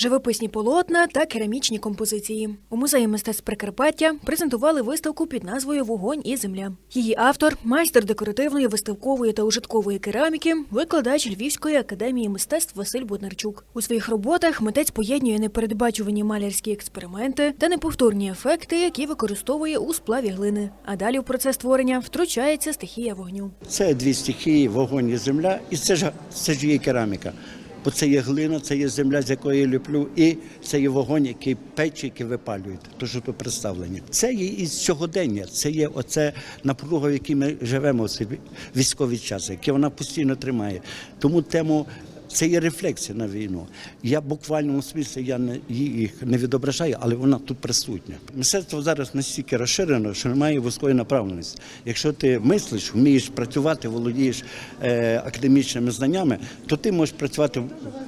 Живописні полотна та керамічні композиції. У музеї мистецтв Прикарпаття презентували виставку під назвою Вогонь і земля. Її автор, майстер декоративної, виставкової та ужиткової кераміки, викладач Львівської академії мистецтв Василь Боднарчук. У своїх роботах митець поєднує непередбачувані малярські експерименти та неповторні ефекти, які використовує у сплаві глини. А далі в процес створення втручається стихія вогню. Це дві стихії, вогонь і земля, і це ж це ж є кераміка. Бо це є глина, це є земля, з якої я люблю, і це є вогонь, який печі, який випалюють. То що тут представлені. Це є із сьогодення. Це є оце напруга, в якій ми живемо в ці військові часи, яке вона постійно тримає. Тому тему. Це є рефлексія на війну. Я буквально у смислі я не їх не відображаю, але вона тут присутня. Мистецтво зараз настільки розширено, що немає вузької направленості. Якщо ти мислиш, вмієш працювати, володієш е, академічними знаннями, то ти можеш працювати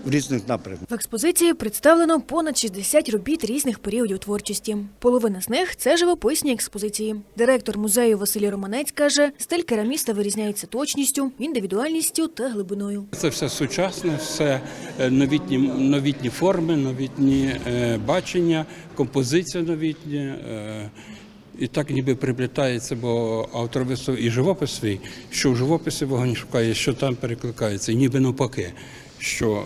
в- різних напрямках. В експозиції представлено понад 60 робіт різних періодів творчості. Половина з них це живописні експозиції. Директор музею Василій Романець каже, стиль кераміста вирізняється точністю, індивідуальністю та глибиною. Це все сучасне, все е, новітні, новітні форми, новітні е, бачення, композиція новітня. Е, і так ніби приплітається, бо автор вислов і живопис свій, що в живописі вогонь шукає, що там перекликається, і ніби навпаки. Що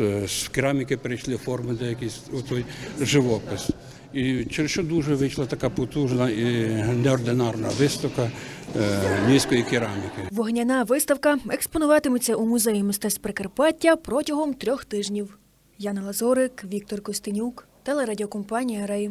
е, з, кераміки перейшли форми якийсь у той живопис. І через що дуже вийшла така потужна і неординарна виставка е, львівської кераміки. Вогняна виставка експонуватиметься у музеї мистецтв Прикарпаття протягом трьох тижнів. Яна Лазорик, Віктор Костенюк, телерадіокомпанія Рей.